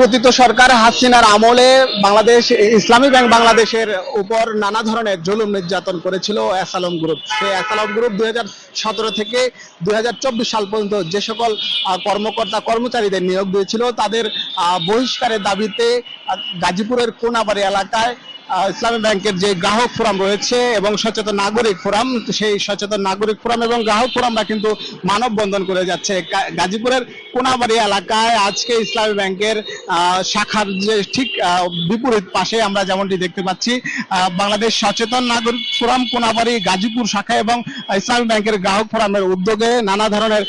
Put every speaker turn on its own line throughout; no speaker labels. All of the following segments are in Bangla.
পতিত সরকার হাসিনার আমলে বাংলাদেশ, ইসলামী ব্যাংক বাংলাদেশের উপর নানা ধরনের জুলুম নির্যাতন করেছিল অ্যাসালম গ্রুপ। সেই অ্যাসালম গ্রুপ দুই সতেরো থেকে দুই হাজার চব্বিশ সাল পর্যন্ত যে সকল কর্মকর্তা, কর্মচারীদের নিয়োগ দিয়েছিল, তাদের বহিষ্কারের দাবিতে গাজীপুরের কোনাবাড়ি এলাকায় ইসলামী ব্যাংকের যে গ্রাহক ফোরাম রয়েছে এবং সচেতন নাগরিক ফোরাম সেই সচেতন নাগরিক ফোরাম এবং গ্রাহক ফোরামরা কিন্তু মানববন্ধন করে যাচ্ছে। গাজীপুরের কোনাবাড়ি এলাকায় আজকে ইসলামী ব্যাংকের শাখার যে ঠিক বিপরীত পাশে আমরা যেমনটি দেখতে পাচ্ছি বাংলাদেশ সচেতন নাগরিক ফোরাম কোনাবাড়ি গাজীপুর শাখা এবং ইসলামী ব্যাংকের গ্রাহক ফোরামের উদ্যোগে নানা ধরনের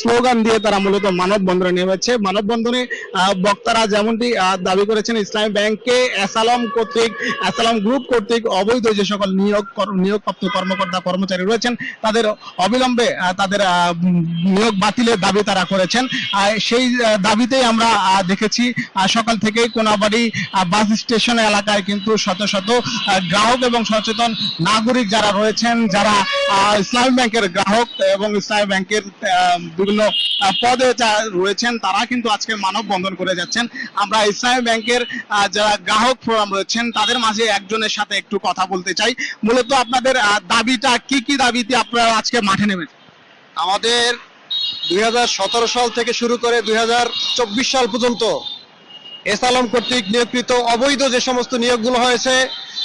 স্লোগান দিয়ে তারা মূলত মানববন্ধনে নেমেছে। মানববন্ধনে বক্তারা যেমনটি দাবি করেছেন ইসলামী ব্যাংকে অ্যাসালম কর্তৃক অ্যাসালম গ্রুপ কর্তৃক অবৈধ যে সকল নিয়োগ নিয়োগপ্রাপ্ত কর্মকর্তা, কর্মচারী রয়েছেন, তাদের অবিলম্বে তাদের নিয়োগ বাতিলের দাবি তারা করেছেন। সেই দাবিতেই আমরা দেখেছি সকাল থেকেই কোনাবাড়ি বাস স্টেশন এলাকায় কিন্তু শত শত গ্রাহক এবং সচেতন নাগরিক যারা রয়েছেন, যারা ইসলামী ব্যাংকের গ্রাহক এবং ইসলামী ব্যাংকের বিভিন্ন পদে যা- রয়েছেন, তারা কিন্তু আজকে মানববন্ধন করে যাচ্ছেন। আমরা ইসলামী ব্যাংকের যারা গ্রাহক ফোরাম রয়েছেন, তাদের মাঝে একজনের সাথে একটু কথা বলতে চাই। মূলত আপনাদের দাবিটা কি কি দাবিতে আপনারা আজকে মাঠে নেমেছেন?
আমাদের দুই সাল থেকে শুরু করে দুই সাল পর্যন্ত এসালম কর্তৃক নিয়োগকৃত অবৈধ যে সমস্ত নিয়োগগুলো হয়েছে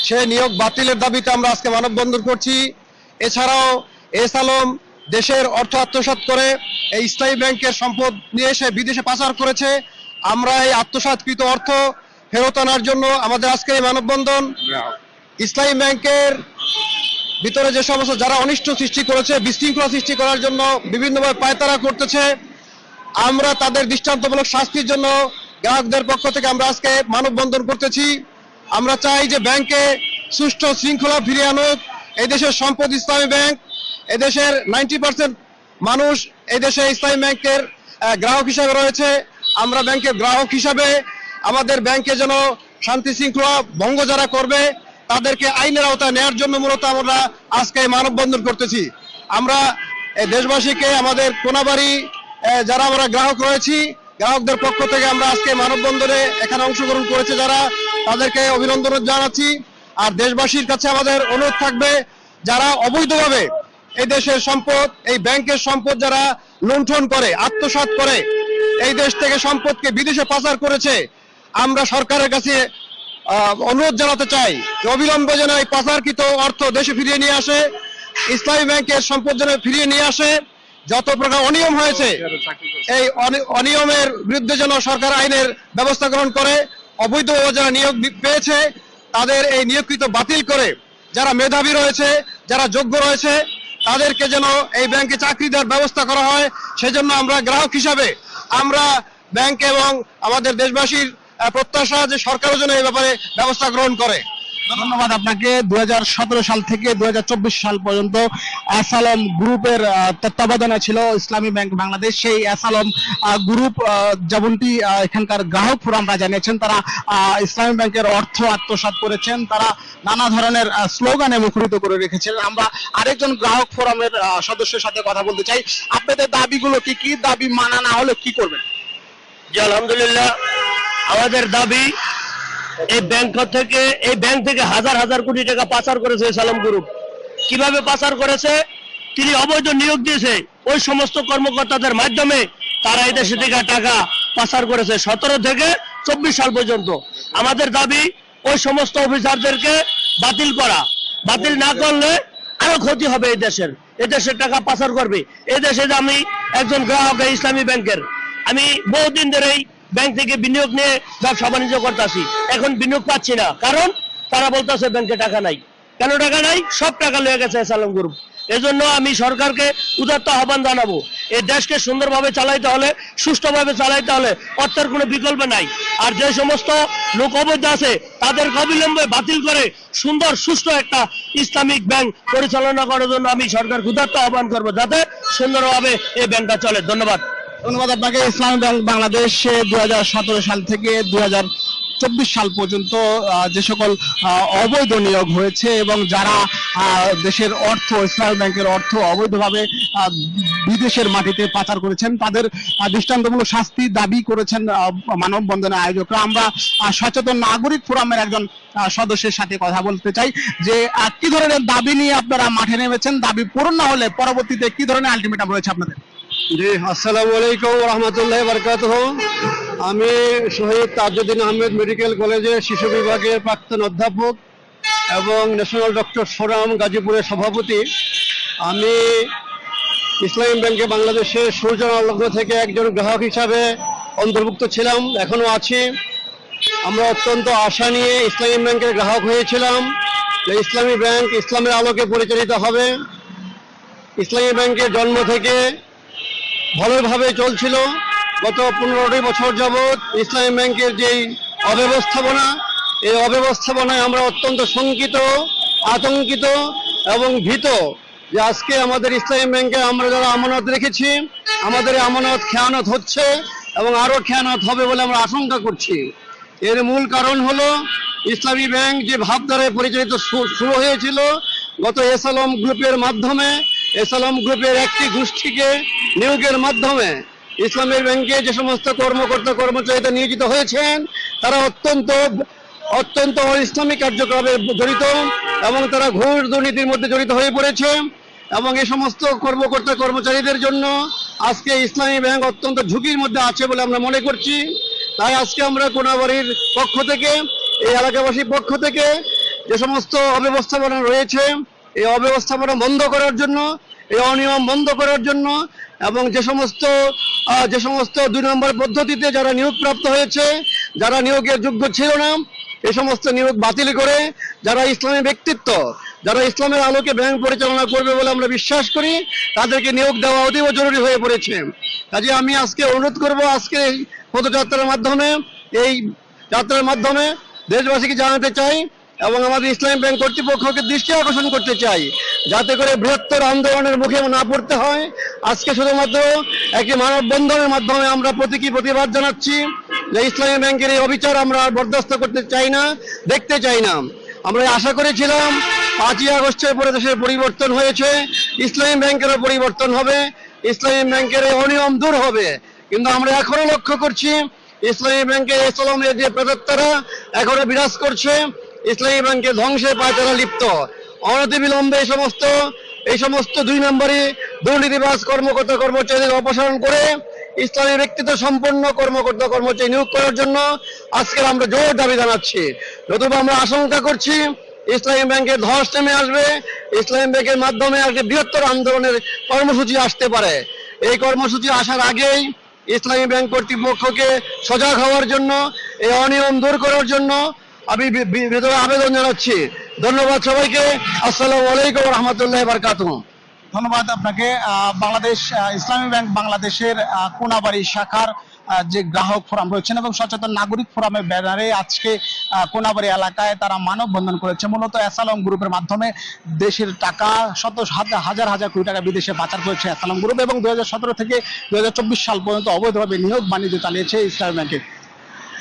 সেই নিয়োগ বাতিলের দাবিতে আমরা আজকে মানববন্ধন করছি। এছাড়াও এস আলম দেশের অর্থ আত্মসাৎ করে এই ইসলামী ব্যাংকের সম্পদ নিয়ে এসে বিদেশে পাচার করেছে। আমরা এই আত্মসাৎকৃত অর্থ ফেরত আনার জন্য আমাদের আজকে এই মানববন্ধন ইসলামী ব্যাংকের ভিতরে যে সমস্ত যারা অনিষ্ট সৃষ্টি করেছে, বিশৃঙ্খলা সৃষ্টি করার জন্য বিভিন্নভাবে পায়তারা করতেছে, আমরা তাদের দৃষ্টান্তমূলক শাস্তির জন্য গ্রাহকদের পক্ষ থেকে আমরা আজকে মানববন্ধন করতেছি। আমরা চাই যে ব্যাংকে সুষ্ঠু শৃঙ্খলা ফিরিয়ে আনুক। এই দেশের সম্পদ ইসলামী ব্যাংক, এদেশের নাইনটি পার্সেন্ট মানুষ এই দেশে ইসলামী ব্যাংকের গ্রাহক হিসাবে রয়েছে। আমরা ব্যাংকের গ্রাহক হিসাবে আমাদের ব্যাংকে যেন শান্তি শৃঙ্খলা ভঙ্গ যারা করবে, তাদেরকে আইনের আওতায় নেওয়ার জন্য মূলত আমরা আজকে মানববন্ধন করতেছি। আমরা দেশবাসীকে, আমাদের কোনাবাড়ি যারা আমরা গ্রাহক রয়েছি, গ্রাহকদের পক্ষ থেকে আমরা আজকে মানববন্ধনে এখানে অংশগ্রহণ করেছে যারা, তাদেরকে অভিনন্দন জানাচ্ছি। আর দেশবাসীর কাছে আমাদের অনুরোধ থাকবে, যারা অবৈধভাবে এই দেশের সম্পদ, এই ব্যাংকের সম্পদ যারা লুণ্ঠন করে, আত্মসাৎ করে, এই দেশ থেকে সম্পদকে বিদেশে পাচার করেছে আমরা সরকারের কাছে অনুরোধ জানাতে চাই যে অবিলম্বে যেন এই পাচারকৃত অর্থ দেশে ফিরিয়ে নিয়ে আসে, ইসলামী ব্যাংকের সম্পদ যেন ফিরিয়ে নিয়ে আসে, যত প্রকার অনিয়ম হয়েছে, এই অনিয়মের বিরুদ্ধে যেন সরকার আইনের ব্যবস্থা গ্রহণ করে, অবৈধভাবে যারা নিয়োগ পেয়েছে, তাদের এই নিয়োগকৃত বাতিল করে, যারা মেধাবী রয়েছে, যারা যোগ্য রয়েছে, তাদেরকে যেন এই ব্যাংকে চাকরি দেওয়ার ব্যবস্থা করা হয়, সেজন্য আমরা গ্রাহক হিসাবে আমরা ব্যাংক এবং আমাদের দেশবাসীর প্রত্যাশা যে সরকারও যেন এই ব্যাপারে ব্যবস্থা গ্রহণ করে।
ধন্যবাদ আপনাকে। দু হাজার সতেরো সাল থেকে দু হাজার চব্বিশ সাল পর্যন্ত অ্যাসালম গ্রুপের তত্ত্বাবধানে ছিল ইসলামী ব্যাংক বাংলাদেশ। সেই অ্যাসালম গ্রুপ যেমনটি এখানকার গ্রাহক ফোরামরা জানিয়েছেন তারা আহ, ইসলামী ব্যাংকের অর্থ আত্মসাৎ করেছেন। তারা নানা ধরনের স্লোগানে মুখরিত করে রেখেছেন। আমরা আরেকজন গ্রাহক ফোরামের আহ, সদস্যের সাথে কথা বলতে চাই। আপনাদের দাবিগুলো কি? কি দাবি মানা না হলে কি করবেন?
জি আলহামদুলিল্লাহ। আমাদের দাবি, এই ব্যাংক থেকে, এই ব্যাংক থেকে হাজার হাজার কোটি টাকা পাচার করেছে সালাম গ্রুপ কীভাবে পাচার করেছে? তিনি অবৈধ নিয়োগ দিয়েছে। ওই সমস্ত কর্মকর্তাদের মাধ্যমে তারা এই দেশে থেকে টাকা পাচার করেছে সতেরো থেকে চব্বিশ সাল পর্যন্ত। আমাদের দাবি, ওই সমস্ত অফিসারদেরকে বাতিল করা। বাতিল না করলে আরও ক্ষতি হবে এই দেশের। এই দেশের টাকা পাচার করবে। এই দেশে আমি একজন গ্রাহক ইসলামী ব্যাংকের। আমি বহুদিন ধরেই ব্যাংক থেকে বিনিয়োগ নিয়ে ব্যবসা বাণিজ্য করতেছি। এখন বিনিয়োগ পাচ্ছি না। কারণ তারা বলতেছে ব্যাংকে টাকা নাই। কেন টাকা নাই? সব টাকা লয়ে গেছে সালাম গ্রুপ। এজন্য আমি সরকারকে উদাত্ত আহ্বান জানাব, এই দেশকে সুন্দরভাবে চালাইতে হলে, সুষ্ঠুভাবে চালাইতে হলে অর্থের কোনো বিকল্প নাই। আর যে সমস্ত লোক অবৈধ আছে তাদের অবিলম্বে বাতিল করে সুন্দর, সুষ্ঠু একটা ইসলামিক ব্যাংক পরিচালনা করার জন্য আমি সরকার উদাত্ত আহ্বান করব, যাতে সুন্দরভাবে এই ব্যাংকটা চলে। ধন্যবাদ।
ধন্যবাদ আপনাকে। ইসলামী ব্যাংক বাংলাদেশ দুই সাল থেকে দুই চব্বিশ সাল পর্যন্ত যে সকল অবৈধ নিয়োগ হয়েছে এবং যারা দেশের অর্থ ইসলামী ব্যাংকের অর্থ অবৈধভাবে বিদেশের মাটিতে পাচার করেছেন তাদের দৃষ্টান্তমূলক শাস্তি দাবি করেছেন আহ, মানববন্ধনের আয়োজকরা। আমরা সচেতন নাগরিক ফোরামের একজন সদস্যের সাথে কথা বলতে চাই যে কি ধরনের দাবি নিয়ে আপনারা মাঠে নেমেছেন? দাবি পূরণ না হলে পরবর্তীতে কি ধরনের আলটিমেটাম রয়েছে আপনাদের?
জি, আসসালামু আলাইকুম রহমতুল্লাহ বরকাত আমি শহীদ তাজউদ্দিন আহমেদ মেডিকেল কলেজের শিশু বিভাগের প্রাক্তন অধ্যাপক এবং ন্যাশনাল ডক্টর সোরাম গাজীপুরের সভাপতি। আমি ইসলামী ব্যাংকে বাংলাদেশের সূর্যলগ্ন থেকে একজন গ্রাহক হিসাবে অন্তর্ভুক্ত ছিলাম, এখনও আছি। আমরা অত্যন্ত আশা নিয়ে ইসলামী ব্যাংকের গ্রাহক হয়েছিলাম। যে ইসলামী ব্যাংক ইসলামের আলোকে পরিচালিত হবে। ইসলামী ব্যাংকের জন্ম থেকে ভালোভাবে চলছিল। গত পনেরোটি বছর যাবৎ ইসলামী ব্যাংকের যেই অব্যবস্থাপনা, এই অব্যবস্থাপনায় আমরা অত্যন্ত শঙ্কিত, আতঙ্কিত এবং ভীত যে আজকে আমাদের ইসলামী ব্যাংকে আমরা যারা আমানত রেখেছি, আমাদের আমানত খেয়ানত হচ্ছে এবং আরও খেয়ানত হবে বলে আমরা আশঙ্কা করছি। এর মূল কারণ হলো ইসলামী ব্যাংক যে ভাবধারায় পরিচালিত শুরু হয়েছিল, গত এসালম গ্রুপের মাধ্যমে, এসালম গ্রুপের একটি গোষ্ঠীকে নিয়োগের মাধ্যমে ইসলামী ব্যাংকে যে সমস্ত কর্মকর্তা কর্মচারীরা নিয়োজিত হয়েছেন, তারা অত্যন্ত অত্যন্ত ইসলামী কার্যক্রমে জড়িত এবং তারা ঘুষ দুর্নীতির মধ্যে জড়িত হয়ে পড়েছে এবং এই সমস্ত কর্মকর্তা কর্মচারীদের জন্য আজকে ইসলামী ব্যাংক অত্যন্ত ঝুঁকির মধ্যে আছে বলে আমরা মনে করছি। তাই আজকে আমরা কোনাবাড়ির পক্ষ থেকে, এই এলাকাবাসীর পক্ষ থেকে যে সমস্ত অব্যবস্থাপনা রয়েছে, এই অব্যবস্থাপনা বন্ধ করার জন্য, এই অনিয়ম বন্ধ করার জন্য এবং যে সমস্ত যে সমস্ত দুই নম্বর পদ্ধতিতে যারা নিয়োগপ্রাপ্ত হয়েছে, যারা নিয়োগের যোগ্য ছিল না এই সমস্ত নিয়োগ বাতিল করে যারা ইসলামী ব্যক্তিত্ব, যারা ইসলামের আলোকে ব্যাংক পরিচালনা করবে বলে আমরা বিশ্বাস করি, তাদেরকে নিয়োগ দেওয়া অতীব জরুরি হয়ে পড়েছে। কাজে আমি আজকে অনুরোধ করব, আজকে এই পদযাত্রার মাধ্যমে, এই যাত্রার মাধ্যমে দেশবাসীকে জানাতে চাই এবং আমাদের ইসলামী ব্যাংক কর্তৃপক্ষকে দৃষ্টি আকর্ষণ করতে চাই, যাতে করে বৃহত্তর আন্দোলনের মুখে না পড়তে হয়। আজকে শুধুমাত্র একটি মানববন্ধনের মাধ্যমে আমরা প্রতীকী প্রতিবাদ জানাচ্ছি যে ইসলামী ব্যাংকের এই অবিচার আমরা বরদাস্ত করতে চাই না, দেখতে চাই না। আমরা আশা করেছিলাম, পাঁচই আগস্টের পরে দেশের পরিবর্তন হয়েছে, ইসলামী ব্যাংকেরও পরিবর্তন হবে, ইসলামী ব্যাংকের অনিয়ম দূর হবে। কিন্তু আমরা এখনও লক্ষ্য করছি, ইসলামী ব্যাংকের ইসলামের যে প্রেতাত্মারা এখনও বিরাজ করছে। ইসলামী ব্যাংকের ধ্বংসের পায় তারা লিপ্ত। অনতিবিলম্বে এই সমস্ত এই সমস্ত দুই নম্বরই দুর্নীতিবাজ কর্মকর্তা কর্মচারীদের অপসারণ করে ইসলামী ব্যক্তিত্ব সম্পন্ন কর্মকর্তা কর্মচারী নিয়োগ করার জন্য আজকে আমরা জোর দাবি জানাচ্ছি। নতুবা আমরা আশঙ্কা করছি ইসলামী ব্যাংকের ধস নেমে আসবে, ইসলামী ব্যাংকের মাধ্যমে আজকে বৃহত্তর আন্দোলনের কর্মসূচি আসতে পারে। এই কর্মসূচি আসার আগেই ইসলামী ব্যাংক কর্তৃপক্ষকে সজাগ হওয়ার জন্য, এই অনিয়ম দূর করার জন্য আমি ভেতরে আবেদন জানাচ্ছি। ধন্যবাদ সবাইকে। আসসালামু আলাইকুম রহমতুল্লাহ বারকাতুহ।
ধন্যবাদ আপনাকে। বাংলাদেশ ইসলামী ব্যাংক বাংলাদেশের কোনাবাড়ি শাখার যে গ্রাহক ফোরাম রয়েছেন এবং সচেতন নাগরিক ফোরামের ব্যানারে আজকে কোনাবাড়ি এলাকায় তারা মানববন্ধন করেছে। মূলত অ্যাসালম গ্রুপের মাধ্যমে দেশের টাকা শত হাজার হাজার কোটি টাকা বিদেশে পাচার করেছে অ্যাসালম গ্রুপ এবং দু হাজার সতেরো থেকে দু হাজার চব্বিশ সাল পর্যন্ত অবৈধভাবে নিয়োগ বাণিজ্য চালিয়েছে ইসলামী ব্যাংকে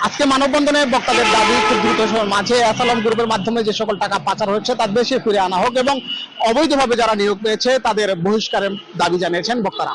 আজকে মানববন্ধনে বক্তাদের দাবি, খুব দ্রুত মাঝে অ্যাসালাম গ্রুপের মাধ্যমে যে সকল টাকা পাচার হচ্ছে তার বেশি ফিরে আনা হোক এবং অবৈধভাবে যারা নিয়োগ পেয়েছে, তাদের বহিষ্কারের দাবি জানিয়েছেন বক্তারা।